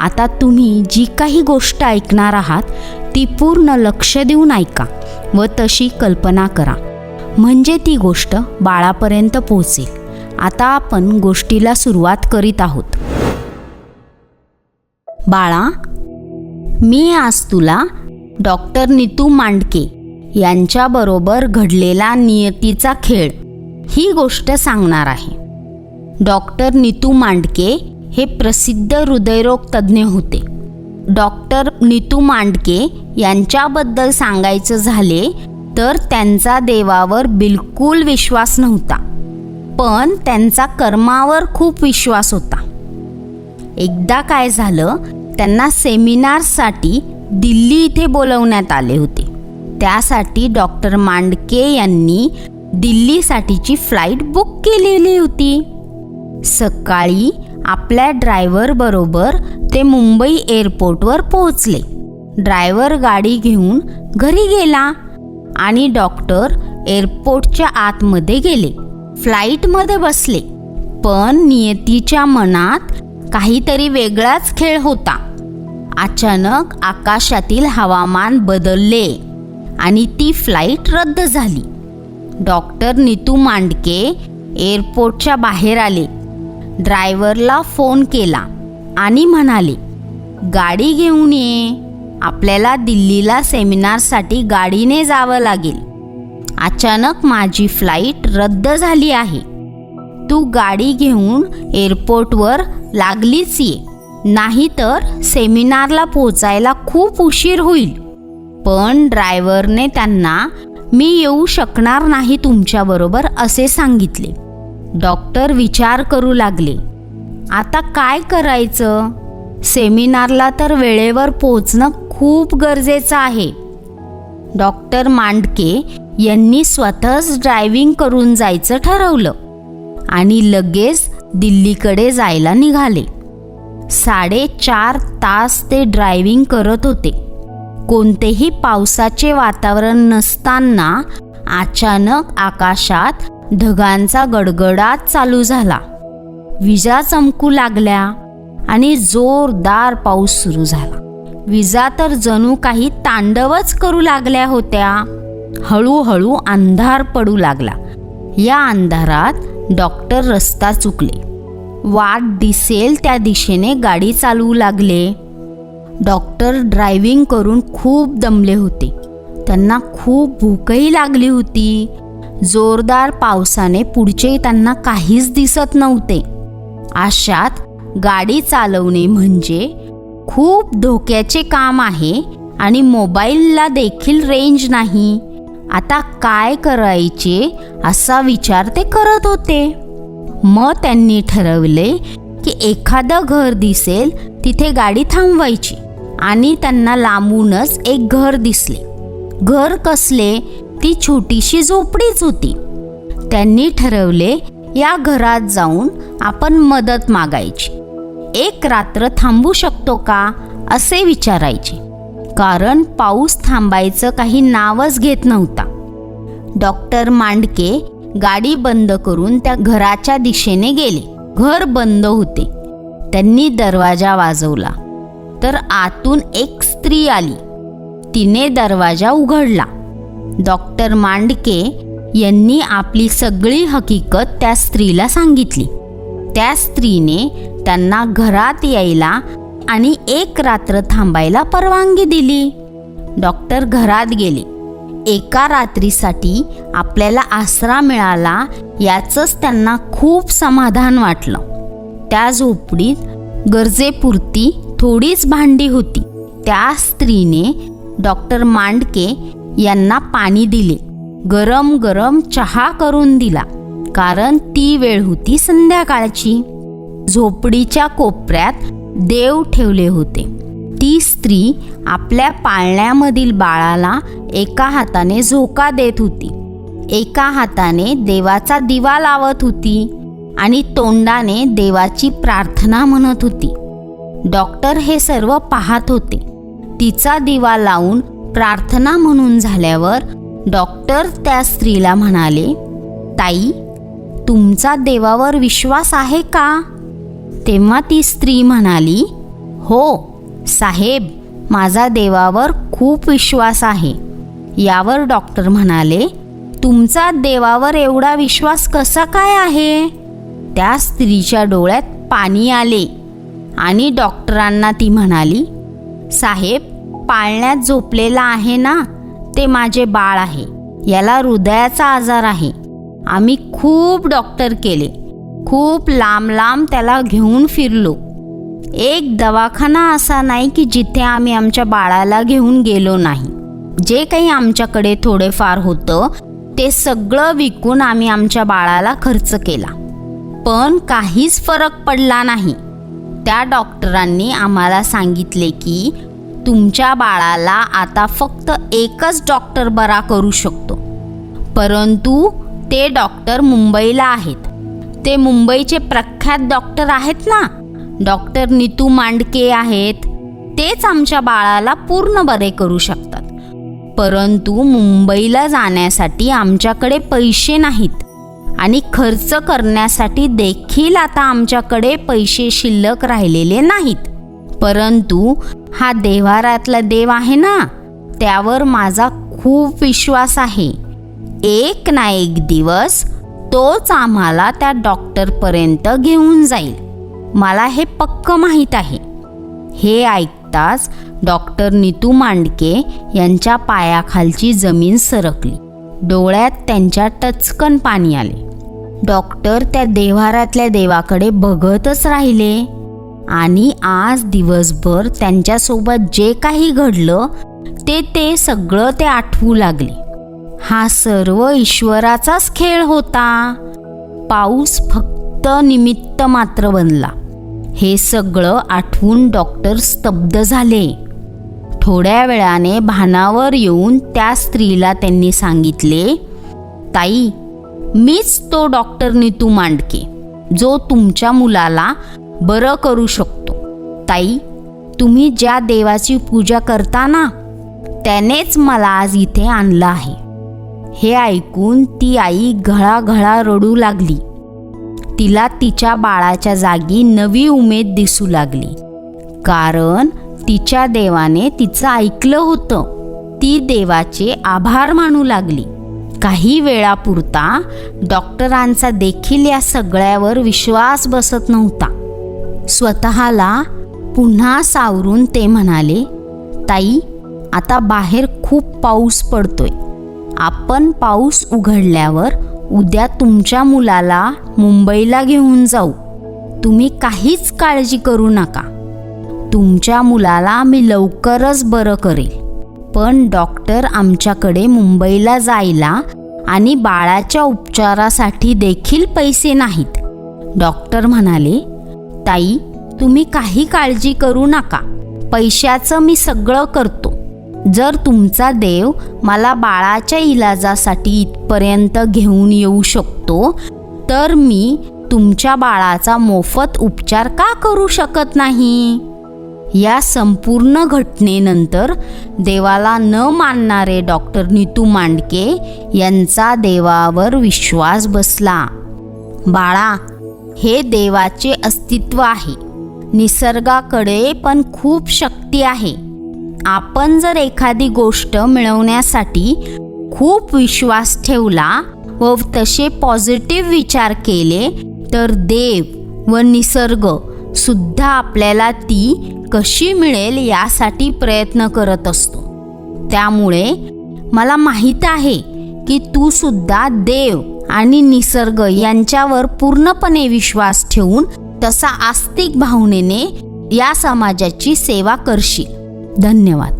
आता तुम्ही जी काही गोष्ट ऐकणार आहात ती पूर्ण लक्ष देऊन ऐका व तशी कल्पना करा. म्हणजे ती गोष्ट बाळापर्यंत पोहोचेल. आता आपण गोष्टीला सुरुवात करीत आहोत. बाळा मी आज तुला डॉक्टर नितू मांडके यांच्याबरोबर घडलेला नियतीचा खेळ ही गोष्ट सांगणार आहे. डॉक्टर नितू मांडके हे प्रसिद्ध हृदयरोग तज्ज्ञ होते. डॉक्टर नीतू मांडके यांच्याबद्दल सांगायचं झाले तर त्यांचा देवावर बिलकुल विश्वास नव्हता. पण त्यांचा कर्मावर खूप विश्वास होता. एकदा काय झालं त्यांना सेमिनारसाठी दिल्ली इथे बोलवण्यात आले होते. त्यासाठी डॉक्टर मांडके यांनी दिल्लीसाठीची फ्लाईट बुक केलेली होती. सकाळी आपल्या ड्रायव्हरबरोबर ते मुंबई एअरपोर्टवर पोहोचले. ड्रायव्हर गाडी घेऊन घरी गेला आणि डॉक्टर एअरपोर्टच्या आतमध्ये गेले. फ्लाईटमध्ये बसले. पण नियतीच्या मनात काहीतरी वेगळाच खेळ होता. अचानक आकाशातील हवामान बदलले आणि ती फ्लाईट रद्द झाली. डॉक्टर नितू मांडके एअरपोर्टच्या बाहेर आले. ड्रायव्हरला फोन केला आणि म्हणाले गाडी घेऊन ये. आपल्याला दिल्लीला सेमिनारसाठी गाडीने जावं लागेल. अचानक माझी फ्लाईट रद्द झाली आहे. तू गाडी घेऊन एअरपोर्टवर लागलीच ये. नाहीतर सेमिनारला पोचायला खूप उशीर होईल. पण ड्रायव्हरने त्यांना मी येऊ शकणार नाही तुमच्याबरोबर असे सांगितले. डॉक्टर विचार करू लागले. आता काय करायचं? सेमिनारला तर वेळेवर पोचणं खूप गरजेचं आहे. डॉक्टर मांडके यांनी स्वतःच ड्रायव्हिंग करून जायचं ठरवलं आणि लगेच दिल्लीकडे जायला निघाले. साडेचार तास ते ड्रायव्हिंग करत होते. कोणतेही पावसाचे वातावरण नसताना अचानक आकाशात ढगांचा गडगडाट चालू झाला. विजा चमकू लागल्या आणि जोरदार पाऊस सुरू झाला. विजा तर जणू काही तांडवच करू लागल्या होत्या. हळूहळू अंधार पडू लागला. या अंधारात डॉक्टर रस्ता चुकले. वाट दिसेल त्या दिशेने गाडी चालवू लागले. डॉक्टर ड्रायव्हिंग करून खूप दमले होते. त्यांना खूप भूकही लागली होती. जोरदार पावसाने पुढचे त्यांना काहीच दिसत नव्हते. अशात गाडी चालवणे म्हणजे खूप धोक्याचे काम आहे आणि मोबाईलला देखील रेंज नाही. आता काय करायचे असा विचार ते करत होते. मग त्यांनी ठरवले की एखादं घर दिसेल तिथे गाडी थांबवायची आणि त्यांना लांबूनच एक घर दिसले. घर कसले? ती छोटीशी झोपडीच होती. त्यांनी ठरवले या घरात जाऊन आपण मदत मागायची. एक रात्र थांबू शकतो का? असे विचारायचे. कारण पाऊस थांबायचं काही नावच घेत नव्हता. डॉक्टर मांडके गाडी बंद करून त्या घराच्या दिशेने गेले. घर बंद होते. त्यांनी दरवाजा वाजवला. तर आतून एक स्त्री आली. तिने दरवाजा उघडला. डॉक्टर मांडके यांनी आपली सगळी हकीकत त्या स्त्रीला सांगितली. त्या स्त्रीने त्यांना घरात यायला आणि एक रात्र थांबायला परवानगी दिली. डॉक्टर घरात गेले. एका रात्रीसाठी आपल्याला आसरा मिळाला याचंच त्यांना खूप समाधान वाटलं. त्या झोपडीत गरजेपुरती थोडीच भांडी होती. त्या स्त्रीने डॉक्टर मांडके यांना पाणी दिले. गरम गरम चहा करून दिला. कारण ती वेळ होती संध्याकाळची. झोपडीच्या कोपऱ्यात देव ठेवले होते. ती स्त्री आपल्या पाळण्यामधील बाळाला एका हाताने झोका देत होती. एका हाताने देवाचा दिवा लावत होती आणि तोंडाने देवाची प्रार्थना म्हणत होती. डॉक्टर हे सर्व पाहत होते. तिचा दिवा लावून प्रार्थना म्हणून झाल्यावर डॉक्टर त्या स्त्रीला म्हणाले ताई तुमचा देवावर विश्वास आहे का? तेव्हा ती स्त्री म्हणाली हो साहेब माझा देवावर खूप विश्वास आहे. यावर डॉक्टर म्हणाले तुमचा देवावर एवढा विश्वास कसा काय आहे? त्या स्त्रीच्या डोळ्यात पाणी आले आणि डॉक्टरांना ती म्हणाली साहेब पाळण्यात झोपलेला आहे ना ते माझे बाळ आहे. याला हृदयाचा आजार आहे. आम्ही खूप डॉक्टर केले. खूप लांब लांब त्याला घेऊन फिरलो. एक दवाखाना असा नाही की जिथे आम्ही आमच्या बाळाला घेऊन गेलो नाही. जे काही आमच्याकडे थोडेफार होतं ते सगळं विकून आम्ही आमच्या बाळाला खर्च केला. पण काहीच फरक पडला नाही. त्या डॉक्टरांनी आम्हाला सांगितले की तुमच्या बाळाला आता फक्त एकच डॉक्टर बरा करू शकतो. परंतु ते डॉक्टर मुंबईला आहेत. ते मुंबईचे प्रख्यात डॉक्टर आहेत ना? डॉक्टर नितू मांडके आहेत. तेच आमच्या बाळाला पूर्ण बरे करू शकतात. परंतु मुंबईला जाण्यासाठी आमच्याकडे पैसे नाहीत. आणि खर्च करण्यासाठी देखील आता आमच्याकडे पैसे शिल्लक राहिलेले नाहीत. परंतु हा देवारातला देव आहे ना त्यावर माझा खूप विश्वास आहे. एक ना एक दिवस तोच आम्हाला त्या डॉक्टरपर्यंत घेऊन जाईल. मला हे पक्क माहीत आहे. हे ऐकताच डॉक्टर नितू मांडके यांच्या पायाखालची जमीन सरकली. डोळ्यात त्यांच्या टचकन पाणी आले. डॉक्टर त्या देवारातल्या देवाकडे बघतच राहिले. आणि आज दिवसभर त्यांच्यासोबत जे काही घडलं ते ते सगळं ते आठवू लागले. हा सर्व ईश्वराचाच खेळ होता. पाऊस फक्त निमित्त मात्र बनला. हे सगळं आठवून डॉक्टर स्तब्ध झाले. थोड्या वेळाने भानावर येऊन त्या स्त्रीला त्यांनी सांगितले ताई मीच तो डॉक्टर नितू मांडके जो तुमच्या मुलाला बरं करू शकतो. ताई तुम्ही ज्या देवाची पूजा करता ना त्यानेच मला आज इथे आणलं आहे. हे ऐकून ती आई घळाघळा रडू लागली. तिला तिच्या बाळाच्या जागी नवी उमेद दिसू लागली. कारण तिच्या देवाने तिचं ऐकलं होतं. ती देवाचे आभार मानू लागली. काही वेळापुरता डॉक्टरांचा देखील या सगळ्यावर विश्वास बसत नव्हता. स्वतःला पुन्हा सावरून ते म्हणाले ताई आता बाहेर खूप पाऊस पडतोय. आपण पाऊस उघडल्यावर उद्या तुमच्या मुलाला मुंबईला घेऊन जाऊ. तुम्ही काहीच काळजी करू नका. तुमच्या मुलाला मी लवकरच बरं करेल. पण डॉक्टर आमच्याकडे मुंबईला जायला आणि बाळाच्या उपचारासाठी देखील पैसे नाहीत. डॉक्टर म्हणाले ताई तुम्ही काही काळजी करू नका. पैशाचं मी सगळं करतो. जर तुमचा देव मला बाळाच्या इलाजासाठी इथपर्यंत घेऊन येऊ शकतो तर मी तुमच्या बाळाचा मोफत उपचार का करू शकत नाही? या संपूर्ण घटनेनंतर देवाला न मानणारे डॉक्टर नितू मांडके यांचा देवावर विश्वास बसला. बाळा हे देवाचे अस्तित्व आहे. निसर्गाकडे पण खूप शक्ती आहे. आपण जर एखादी गोष्ट मिळवण्यासाठी खूप विश्वास ठेवला व तसे पॉझिटिव्ह विचार केले तर देव व निसर्ग सुद्धा आपल्याला ती कशी मिळेल यासाठी प्रयत्न करत असतो. त्यामुळे मला माहीत आहे की तू सुद्धा देव आणि निसर्ग यांच्यावर पूर्णपणे विश्वास ठेवून तसा आस्तिक भावनेने या समाजाची सेवा करशील. धन्यवाद.